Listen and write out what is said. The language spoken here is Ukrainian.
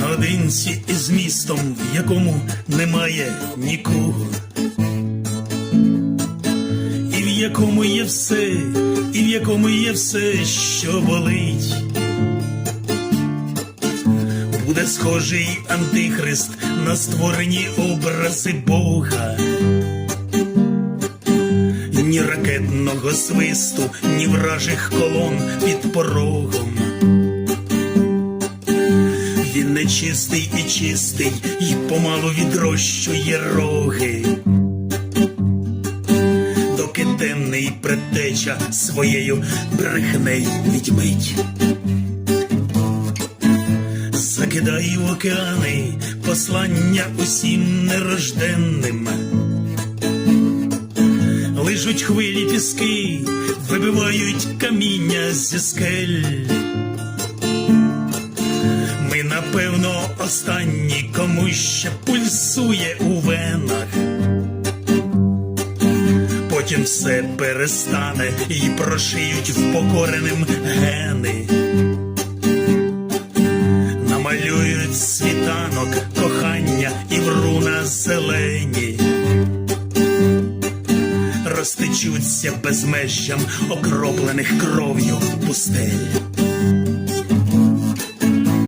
Наодинці із містом, в якому немає нікого. І в якому є все, і в якому є все, що болить. Буде схожий антихрист на створені образи Бога. Ні ракетного свисту, ні вражих колон під порогом. Він нечистий і чистий, і помалу відрощує роги. Доки темний предтеча своєю брехнею відьмить. Закидає в океани послання усім нерожденним. Лижуть хвилі піски, вибивають каміння зі скель. Ми, напевно, останні, кому ще пульсує у венах. Потім все перестане і прошиють впокореним гени. Намалюють світанок, кохання і вруна зелені. Розтечуться безмежжям окроплених кров'ю пустель.